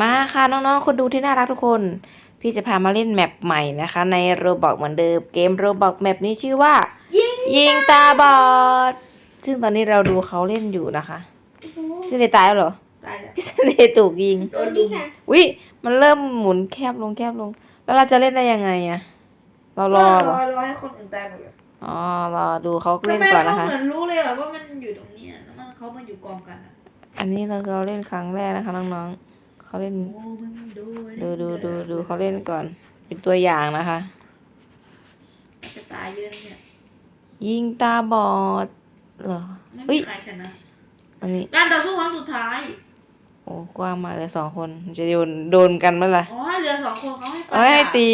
มาค่ะน้องๆ คนดูที่น่ารักทุกคน พี่จะพามาเล่นแมปใหม่นะคะ ในโรบอกเหมือนเดิมเกมโรบอกแมปนี้ชื่อว่า ยิงยิงตาบอด ซึ่งตอนนี้เราดูเขาเล่นอยู่นะคะพี่เดตายแล้วเหรอตายแล้วพี่เดถูกยิงสวัสดีค่ะวิมันเริ่มหมุนแคบลงแคบลง แล้วเราจะเล่นได้ยังไงอะเรารอรเหรออรอให้คนอื่นตายหมดเลยอ๋อรอดูเขาทำเล่นไมก่อนเขานะคะเหมือนรู้เลยอะว่ามันอยู่ตรงเนี้ยแล้วมันเขามาอยู่กองกันอะอันนี้เราเราเล่นครั้งแรกนะคะน้องๆ เขาเล่นโอ้มันดูดูดูดูดูเขาเล่นก่อน เป็นตัวอย่างนะคะ จะตายเยอะนะเนี่ย ยิงตาบอดเหรอไม่เฮ้มียใครชนะอันนี้การต่อสู้ครั้งสุดท้าย โอ้กว้างมากเลยสองคนจะโดนโดนกันเมื่อไหร่อ๋อให้เหลือสองคนเขาให้ฟันเอาให้ตี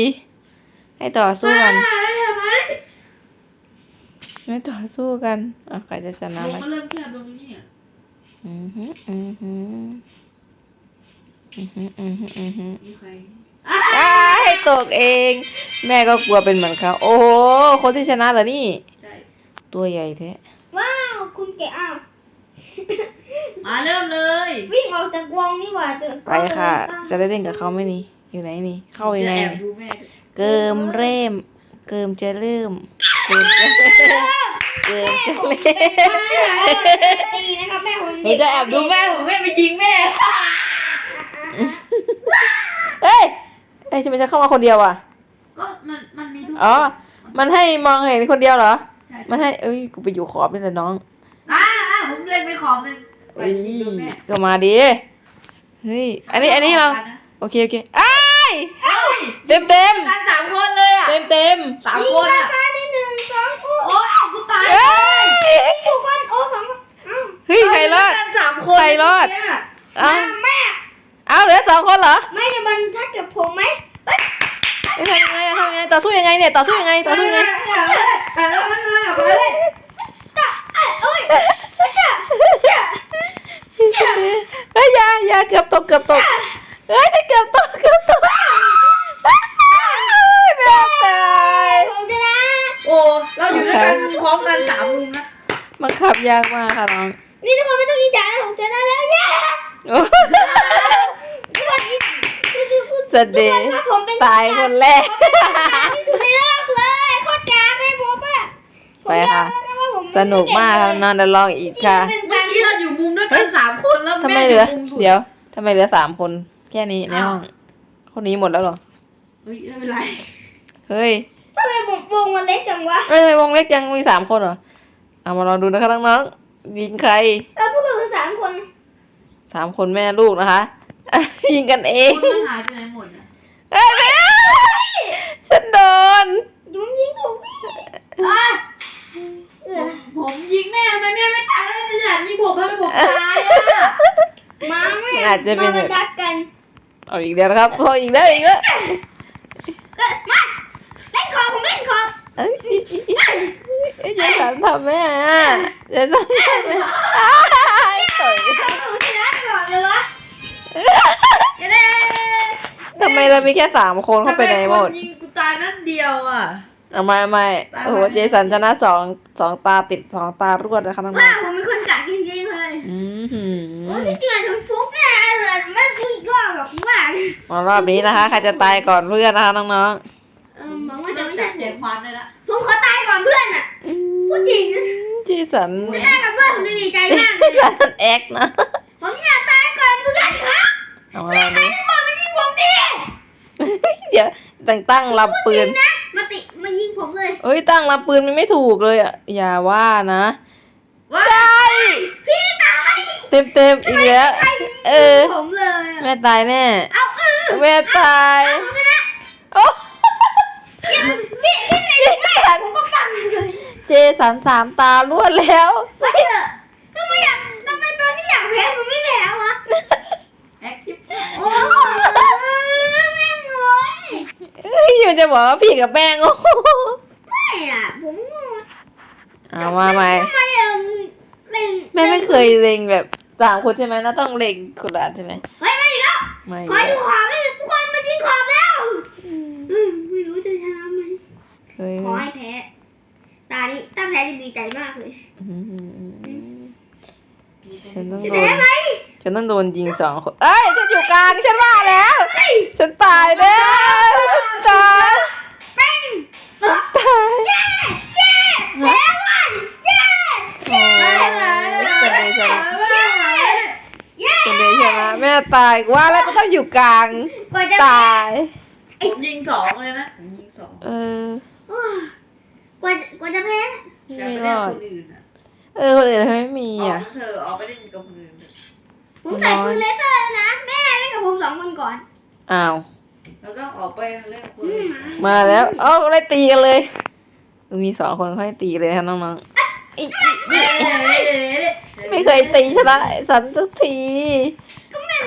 ให้ต่อสู้กันไม่ทำไมให้ต่อสู้กันอะใครจะชนะวงไหมมันเริ่มแคบลงนี่อะอือหืออือ มีใครอ้าให้ตกเอง แม่ก็กลัวเป็นเหมือนเขาโอ้โหคนที่ชนะเหรอนี่ ใช่ ตัวใหญ่แท้ว้าว คุณแกอ้าวมาเริ่มเลย วิ่งออกจากวงนี่หว่าจะไปค่ะ จะได้เล่นกับเขาไหมนี่ อยู่ไหนนี่ เข้ายังจะไงแอบดูแม่ เกิมเริ่ม เกิมจะเริ่ม เกิมจะเริ่มเกิมจะเริ่มตีนะครับแม่ผมหนูจะแอบดูแม่ผมไม่ไปยิงแม่ เฮ้ยเอ้ยทำไมจะเข้ามาคนเดียวอะ ก็มันมันมีทุกอ๋อ มันให้มองเห็นคนเดียวเหรอ ใช่มันให้เอ้ยกูไปอยู่ขอบนี่แหละน้องอ่าอ่าผมเล่นไปขอบหนึ่งไปเอ้ยยิงดูแม่ก็มาดิเฮ้ยอันนี้อันนี้เราโอเคโอเคอ้ายเฮ้ยเต็มเต็มกันสามคนเลยอะเต็มเต็มสามคนอะมาได้หนึ่งสองโอ้โอ้ยกูตายเอ้ยถูกคนโอ้สองคนอ้าวเฮ้ยใครรอดกันสามคนใครรอดเนี่ยเอ้ามาแม่ เอาเหลือสองคนเหรอไม่จะบันทัดกับผมไหมเอ้ยเอ้ยทำยังไงอะทำยังไงต่อสู้ยังไงเนี่ยต่อสู้ยังไงต่อสู้ยังไงไปเลยไปเลยไปเลยโอ้ยเฮ้ยอยาอยาเกือบตกเกือบตกเฮ้ยเกือบตกเกือบตกไม่เอาตายผมชนะโอ้เราอยู่ด้วยกันพร้อมกันสามมุมนะมันขับยากมากค่ะน้องนี่ทุกคนไม่ต้องดีใจนะผมชนะแล้วเย้ โอ้ ทุกคนอีทุกคน สเดย์ผมเป็นตายคนแรกที่สุดในโลกเลยโคตรกากเลยผมอะไปค่ะผมยอมรับว่าผมสนุกมากค่ะนอนเดี๋ยวลองอีกค่ะเป็นเมื่อการกี้เราอยู่มุมด้วยกันสามคนแล้วทำไมแม่เหอลืยู่อมุมสุดเดี๋ยวทำไมเหลือสามคนแค่นี้ในห้องอ้าวคนนี้หมดแล้วเหรอเฮ้ยไม่เป็นไรเฮ้ยทำไมวงวงมันเล็กจังวะเอ้ยวงเล็กยังมีสามคนเหรอเอามาลองดูนะคะน้องๆยิงใครแล้วพวกเราคือสามคนสามคนแม่ลูกนะคะ ยิงกันเองคนมันหายไปไหนหมดอะเอ้ยไม่เอาฉันโดนยุ้งยิงถูกพี่อะเอผอมผมยิงแม่ทำไมแม่ไม่ตายแล้วไม่หลานยิงผมทำไมผมตายอะมาไม่มันอาจจะเป็น มาดักกันเอาอีกแล้วนะครับพออีกแล้วอีกแล้วเอ้ยมาเล่นขอบผมเล่นขอบเอ้ยอีอีอีเอ้ยอย่าสันทำแม่อะอย่าสันทำแม่อ้ายต่อย ไมเรามีแค่สามคนเข้าไปไหนหมดทำคยิงกูตายนั่นเดียวอะเอาไม่ไม่ตายโอ้โหไปเจสันชนะสองสองตาติดสองตารวดนะคะน้องว่าผมเป็นคนกากจริงๆเลยๆอืมหืโอ้อที่จริงอะผมฟุกแน่เลยไม่ฟุกอีกรอบหรอกผมว่ามารอบนี้นะคะใครจะตายก่อนเพื่อนนะคะน้องเออหวังว่าว่าจะจะไม่ไม่ใช่ใช่เจ็บความเลยละผมขอตายก่อนเพื่อนอะๆพูดจริงเจสันจะได้กับเพื่อนผมจะดีใจมากเจเลยสันแอคนะผมอยากตายก่อนเพื่อนครับเอามาลองดูบอกมายิงผมดิ เดี๋ยวตั้งตั้งลำปืนนะมาติมายิงผมเลยเอ้ยตั้งลำปืนมันไม่ถูกเลยอะ อย่าว่านะ ว้าพี่ตายเต็มเต็มๆอีกแล้วเออ ผมเลยอะแม่ตายแน่ เอาเออแม่ตายผมชนะโอ้พี่พี่ไหนเจสันผมก็ปังเลยเจสันสามตารวดแล้ว ไม่เถอะทำไมอยากทำไมตอนที่อยากแพ้ผมไม่แพ้วะแอคทิฟโอ้โหแม่งเลย เอ้ยอยู่จะบอกว่าพี่กับแม่งโอ้ไม่อะผมงงเอามาใหม่ทำไมเออเล่นแม่ไม่เคยเล็งแบบสามคนใช่ไหมน่าต้องเล็งคนละอันใช่ไหมเฮ้ยไม่อีกแล้วไม่ขออยู่ขอบเลยทุกคนมายิงขอบแล้วอืมไม่รู้จะชนะไหมเฮ้ยขอให้แพ้ตานี้ถ้าแพ้จะดีใจมากเลยอืมฉันต้องจะโดแพ้นไหมฉฉันต้องโดนยิงสองคน เอ้ยฉันอยู่กลางฉันว่าแล้ว ฉันตายแล้ว ตายฉันตายเย้แล้ววันเย้โอ้ยฉันเลยชนะเย้ฉันเลยชนะแม่ตายกูว่าแล้วก็ต้องอยู่กลางกว่าจะตายผมยิงสองเลยนะผมยิงสองเออโอ้ยกว่ากว่าจะแพ้แต่ไม่ไม่รได้อดคนอื่นอะเออคนอื่นทำไมไม่มีออกอะเธอออกไปเล่นกับคนอื่นเถอะผมใส่ปืนเลเซอร์แล้วนะแม่เล่นกับผมสองคนก่อนอ้าว เราต้องออกไปเล่นกับคนอือื่มนมาแล้วเอ้าได้ตีกันเลย มีสองคนค่อยตีเลยนะน้องๆอิอิไม่เคยตีชนะสันสักที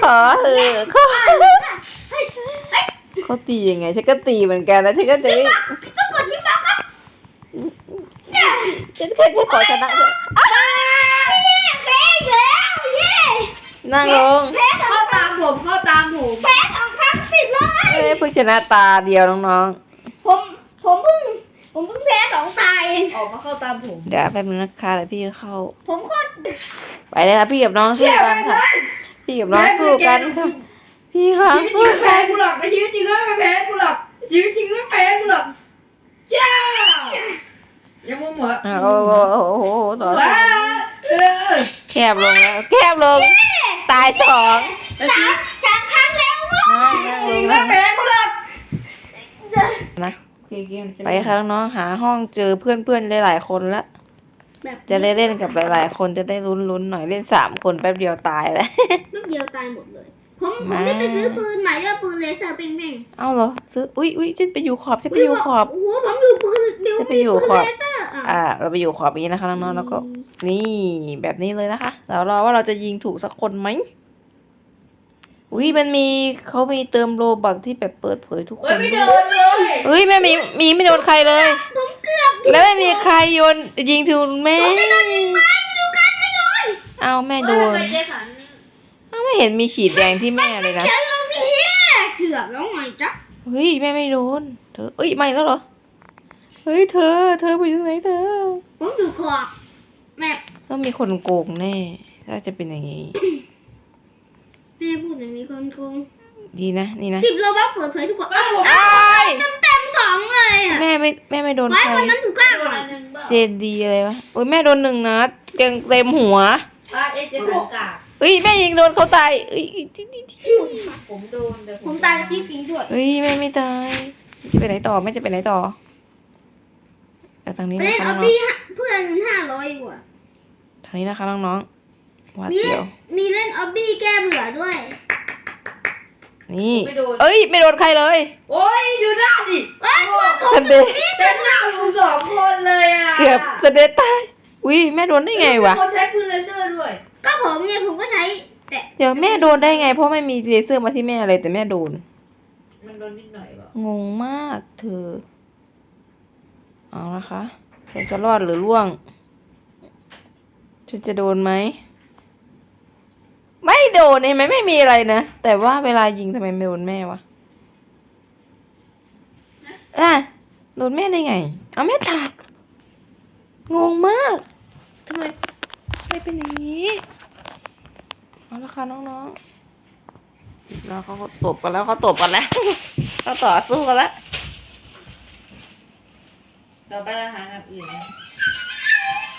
ขอเออขอเฮ้ยเฮ้ยเขาตียังไงฉันก็ตีเหมือนกันแล้วฉันก็จะไม่ต้องกดที่บล็อกครับฉันแค่ฉันขอชนะเถอะอ้าวแพ้อีกแล้วเย้นั่งลง เอ้ยเพิ่งชนะตาเดียวน้องผมผมเพิ่งผมเพิ่งแพ้สองตายเองออกมาเข้าตามผม ๆ เดี๋ยวแป๊บนึงนะคะเดี๋ยวพี่จะเข้า ผมโคตรไปเลยค่ะพี่กับน้องสู้กันค่ะ พี่กับน้องสู้กันค่ะ พี่ค่ะชีวิตจริสู้งไม่กัแพ้นกูหรอกในชีวิตจริงก็ไม่แพ้กูหรอกชีวิตจริงก็ไม่แพ้กูหรอกย่ายังมุมเหรออะโอ้โหโอ้โหโอ้โหต่อว้าสู้เออแคบลงแล้วแคบลง ตายสองสามสา มครั้งแล้วเว้ยจริงไม่แพ้กูหรอกนะไปค่ะน้องๆหาห้องเจอเพื่อนๆหลายๆคนละแบบจะได้เล่นกับหลายๆ คนจะได้ลุ้นๆหน่อยเล่นสามคนแป๊บเดียวตายแล้วลูกเดียวตายหมดเลยผมผมมาได้ไปซื้อปืนใหม่ด้วยปืนเลเซอร์เป้งๆเอ้าเหรอซื้ออุ้ยอุ้ยฉันไปอยู่ขอบฉันไปอยู่ขอบโอ้โหผมอยู่ปืนเดี๋ยวจะไปอยู่มีปืนขอบเลเซอร์อะอ่า เราไปอยู่ขอบนี้นะคะน้องๆแล้วก็ นี่แบบนี้เลยนะคะแล้วรอว่าเราจะยิงถูกสักคนไหม อุ้ยมันมีเขามีเติมโลบักที่แบบเปิดเผยทุกคเฮ้ยนไม่โดด้วยนเลยเฮ้ยแม่มีมีไม่โดนใครเลย ผมเกือบแล้วไม่มีใครโยนยิงถูกแม่ ไม่โดนยิงไหมดูกันไม่โดนเอาแม่โดนเฮ้ยทำไมเจสันเอาไม่เห็นมีขีดแดงที่แม่เลยนะ เจอตรงนี้เกือบแล้วไงจ๊ะเฮ้ยแม่ไม่โดน เธอเอ้ยไม่แล้วเหรอ เฮ้ยเธอ เธอไปอยู่ไหนเธอ ผมอยู่ขอบแมปต้องมีคนโกงแน่ ถ้าจะเป็นอย่างนี้ แม่พูดอย่างนี้คนโกงดีนะนี่นะสิบโลบัคเปิดเผยทุกคนไม่ผมอ้ายเต็มเต็มๆสองเลยอะแม่ไม่แม่ไม่โดนไว้ใครคนนั้นถูกฆ่าโดก่อนนอันหนึ่งเปล่าเจนดีอะไรวะโอ้ยแม่โดนหนึ่งนัดเต็มเต็มหัวอะเอะเจสันกากเอ้ยแม่ยิงโดนเขาตายเอ้ยที่ที่ที่ผมโดนแต่ผมตายในชีวิตจริงด้วยเอ้ยแม่ไม่ตายจะไปไหนต่อแม่จะไปไหนต่อเอาทางนี้ไปนะเล่นคะออน้บองบี้ฮะเพื่อนเงินห้าร้อยดีกว่าๆทางนี้นะคะน้องๆ หวาดมีเสีเล่ยนว มีเล่นออบบี้แก้เบื่อด้วย นี่ ไม่โดน เอ้ย ไม่โดนใครเลยโอ้ยดูหน้าดิเอ้ยตัวผมสันเดย์เต็มหน้าอยู่สองคนเลยอะเกือบสเดย์ตายอุ้ยแม่โดนได้ไงวะคนใช้ปืนเลเซอร์ด้วย ก็ผมเนี่ยผมก็ใช้ แต่เดี๋ยวแม่โดนได้ไง เพราะไม่มีเลเซอร์มาที่แม่เลยแต่แม่โดน มันโดนนิดหน่อยเปล่างงมากเธอ เอานะคะฉันจะรอดหรือร่วงฉันจะโดนไหม ไม่โดนเห็นไหมไม่มีอะไรนะ แต่ว่าเวลายิงทำไมไม่โดนแม่วะอะโดนแม่ได้ไง เอาแม่ตายงงมากทำไมไม่เป็นอย่างนี้ เอาละค่ะน้องๆแล้วเขาก็ตบกันแล้วเขาตบกันแล้วเขาต่อสู้กันแล้วต่อไปเราหาแบบอื่น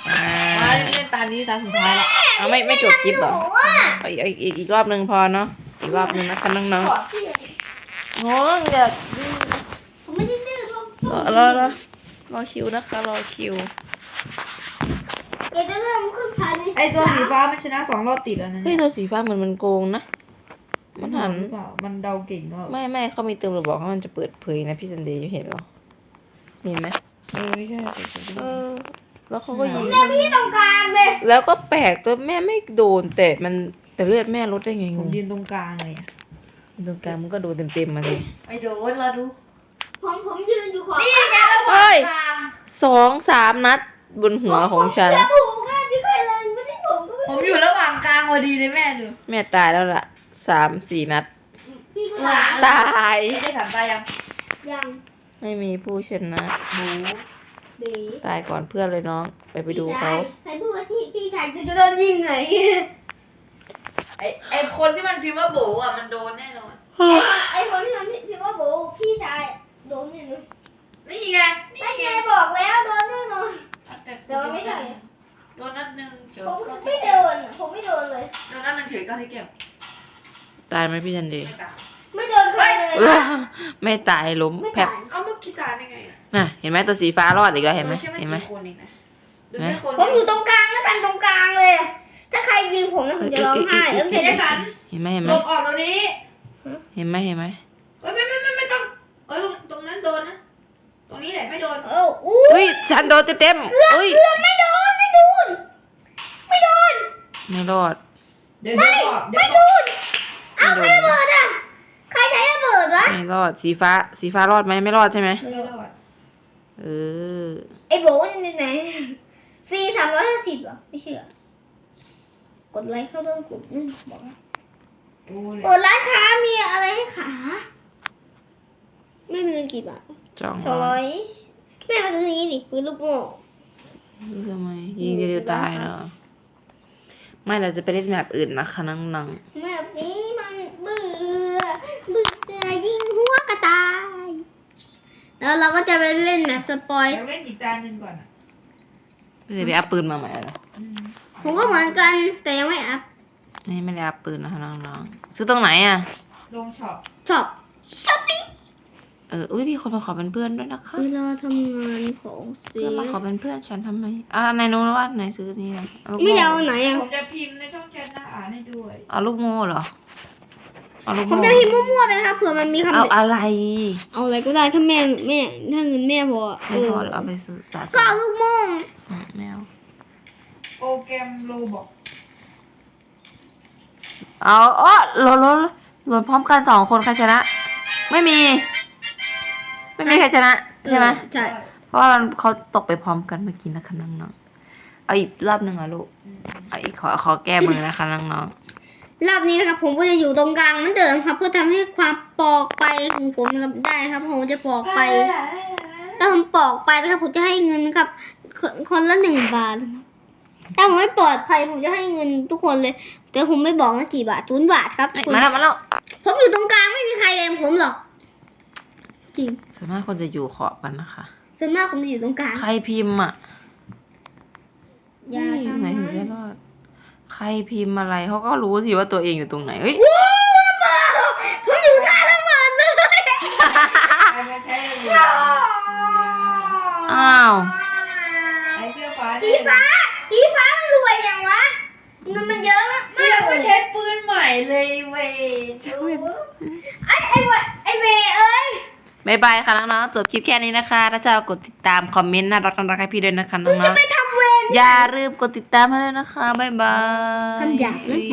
อ่ามาเล่นตานี้ตาสุดท้ายละเอาไม่ไม่จบคลิปเหรอโอ้ว่าเอาอีกอีกอีกอีกรอบหนึ่งพอเนาะอีกรอบหนึ่งนะคะน้องขอที่ๆงงอยากผมไม่ได้ดื้อผมรอรอรอรอคิวนะคะ รอคิว เดี๋ยวจะเริ่มขึ้นภายในไอตัวสีฟ้ามันชนะสองรอบติดแล้วนะเฮ้ยตัวสีฟ้าเหมือนมันโกงนะ มันหัน หรือเปล่ามันเดาเก่งเปล่าไม่ไม่เขามีเติมระบอกว่ามันจะเปิดเผยนะพี่ซันเดย์เห็นเหรอเห็นไหมเออใช่เออ แล้วเขาก็ยิงเนี่ยพี่ตรงกลางเลย แล้วก็แปลกตัวแม่ไม่โดนแต่มัน แต่เลือดแม่ลดได้ไงผงมงยืนตรงกลางเลยอะตรงกลางมันก็โดนเต็มๆมาเลย ไอโดนเราดู ผมผมยืนอยู่ขอบนี่ไงระหเฮ้ว่างย กลางสองสามนัดบนหัวของฉันจะถูกอะพี่ใครเลยไม่ได้ผมก็ไม่ผมอยู่ระหว่างกลางพอดีเลยแม่ดูแม่ตายแล้วล่ะสามสี่นัด พี่ก็ว้าตายตาย ไม่ได้สันตายยังยังไม่มีผู้ชนะหมูดีตายก่อนเพื่อนเลยน้อง ไปไปดูเขา ใครพูดว่าที่พี่ชายคือจะโดนยิงไหน ไอไอคนที่มันพิมพ์ว่าโบอะมันโดนแน่นอน ไอ้คนที่มันพิมพ์ว่าโบพี่ชายโดนเนี่ยนะนี่ไงนี่ไม่ไงไงบอกแล้วโดนแน่นอน แต่แต่ว่าไม่ใช่ โดนนัดหนึ่งเจอผมเข้าไม่ที่โดนผมไม่โดนเลย โดนนัดหนึ่งเฉยก็ที่แก้วตายไหมพี่จันดีไม่ตายไม่โดนใครเลยเออไม่ตายล้มไม่แผลตายเอาเมื่อกี้ตายได้ไงอะน่ะเห็นไหมตัวสีฟ้ารอดอีกแล้วเห็นไหมโดแค่เห็นไหม กี่คนเองนะโดนแค่คนผมอยู่ตรงกลางแล้วกันตรงกลางเลย ถ้าใครยิงผมนะผมจะร้องไห้เออไม่ใช่เจจะสันเห็นไหมเห็นไหหมลบออกตรงนี้เห็นไหมเห็นไหมเอ้ยไม่ไม่ไม่ไม่ต้องเอ้ยตรงตรงนั้นโดนนะ ตรงนี้แหละไม่โดน เอออู้อุ้ยฉันโดนเต็มๆอุ้ยเกือบไม่โดนไม่โดนไม่โดนไม่รอด เดี๋ยวเดี๋ยวบอกเดี๋ยวไม่บโดอกนอ้าวไม่ระเบิดอะใครใช้ระเบิดวะไม่รอดสีฟ้าสีฟ้ารอดไหมไม่รอดใช่ไหมไม่รอดเออไอ้โบนี่ไหนฟรีสามร้อยห้าสิบเหรอไม่เชื่อก ดไลค์เข้าร่วมกลุ่มนี่บอกว่าโอ้ยกดร้านค้ามีอะไรให้ขาไม่มีเงินกี่บาทจองสองร้อยแม่มาซื้อนี้ดิปืนลูกโม่รู้ทำไมยิงเดียวๆตายเนาะไม่เราจะไปเล่นแบบอื่นนะคะน้องแบบนี้มันเบื่อเบื่อยิงหัวกระต่าย แล้วเราก็จะไปเล่นแบบสปอยเดี๋ยวเล่นอีกตาหนึ่งก่อนอะๆไม่ได้ไปอัพปืนมาใหม่เหรออืม ผมก็เหมือนกันแต่ยังไม่อัพนี่ไม่ได้อัพปืนนะคะน้องๆซื้อตรงไหนอะลงช็อปชอบช้อปปี้เอออุ้ยมีคนมาขอเป็นเพื่อนด้วยนะคะเวลาทำงานของซีเพื่อนมาขอเป็นเพื่อนฉันทำไมอ่าไหนนู้นว่าไหนซื้อนี่อะเอาลูกไม่โม่จะเอาไหนอะผมจะพิมพ์ในช่องแชทหน้าอ่านให้ด้วยเอาลูกโม่เหรอเอาลูกผมโม่จะพิมพ์มั่วๆไปนะครับเผื่อมันมีคำเอาเด็ดอะไรเอาอะไรก็ได้ถ้าแม่แม่ถ้าเงินแม่พอเอไม่อพอเดี๋ยวเอาไปซื้อจ่ายก็เอาลูกโม่อืมไม่เอา โปรแกรมโลบอกเอาอ๋อโหลดโหลดโหลดพร้อมกันสองคนใครชนะ ไม่มี ไม่มีใครชนะใช่ไหมใช่ เพราะว่าเขาตกไปพร้อมกันเมื่อกี้นะคะน้องๆเอาอีกรอบหนึ่งอะลูกเอาอีกขอขอแก้มือนะคะน้องรอบนี้นะครับผมก็จะอยู่ตรงกลางเหมือนเดิมครับ เพื่อทำให้ความปอกไปของผมนะครับได้ครับ ผมจะปอกไปถ้าผมปอกไปนะครับผมจะให้เงินครับ คนคนละหนึ่งบาทนะครับ ถ้าผมไม่ปลอดภัยผมจะให้เงินทุกคนเลย แต่ผมไม่บอกนะกี่บาทศูนย์บาทครับๆเอ้ยคุณมาแล้วมาแล้วผมอยู่ตรงกลางไม่มีใครเลยผมหรอกจริงส่วนมากคนจะอยู่ขอบกันนะคะส่วนมากผมจะอยู่ตรงกลางใครพิมพ์อะอย่าเฮ้ยทำไหนถึงจะรอด ใครพิมพ์อะไรเขาก็รู้สิว่าตัวเองอยู่ตรงไหนเอ้ยโอ้ระเบิดผมอยู่หน้าระเบิดเลยใครมาใช้เลยอ้าวไอ้เสื้อฟ้า สีฟ้าสีฟ้ามันรวยอย่างวะเงินมันเยอะมากไม่ยังไม่ใช้ปืนใหม่เลยเว้ยไอ้ไอ้เวไอ้เวเอ้ยบายบายค่ะน้องๆจบคลิปแค่นี้นะคะ ถ้าชอบกดติดตามคอมเมนต์น่ารักน่ารักให้พี่ด้วยนะคะน้องไปทำเวร ๆอย่าลืมกดติดตามให้ด้วยนะคะบายบาย คำหยาบนะ